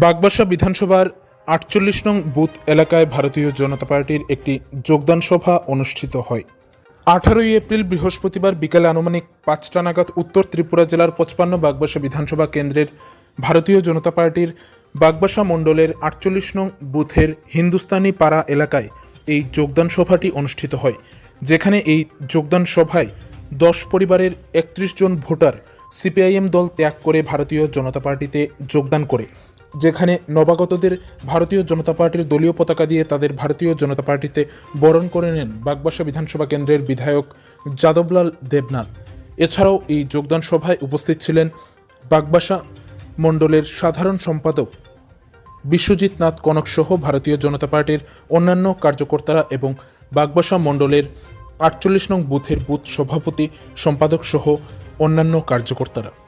বাগবাসা বিধানসভার আটচল্লিশ নং বুথ এলাকায় ভারতীয় জনতা পার্টির একটি যোগদান সভা অনুষ্ঠিত হয়। আঠারোই এপ্রিল বৃহস্পতিবার বিকালে আনুমানিক পাঁচটা নাগাদ উত্তর ত্রিপুরা জেলার পঁচপান্ন বাগবাসা বিধানসভা কেন্দ্রের ভারতীয় জনতা পার্টির বাগবাসা মণ্ডলের আটচল্লিশ নং বুথের হিন্দুস্তানি পাড়া এলাকায় এই যোগদান সভাটি অনুষ্ঠিত হয়, যেখানে এই যোগদান সভায় দশ পরিবারের একত্রিশ জন ভোটার সিপিআইএম দল ত্যাগ করে ভারতীয় জনতা পার্টিতে যোগদান করে। যেখানে নবাগতদের ভারতীয় জনতা পার্টির দলীয় পতাকা দিয়ে তাদের ভারতীয় জনতা পার্টিতে বরণ করে নেন বাগবাসা বিধানসভা কেন্দ্রের বিধায়ক যাদবলাল দেবনাথ। এছাড়াও এই যোগদান সভায় উপস্থিত ছিলেন বাগবাসা মণ্ডলের সাধারণ সম্পাদক বিশ্বজিৎ নাথ কনক সহ ভারতীয় জনতা পার্টির অন্যান্য কার্যকর্তারা এবং বাগবাসা মণ্ডলের আটচল্লিশ নং বুথের বুথ সভাপতি সম্পাদক সহ অন্যান্য কার্যকর্তারা।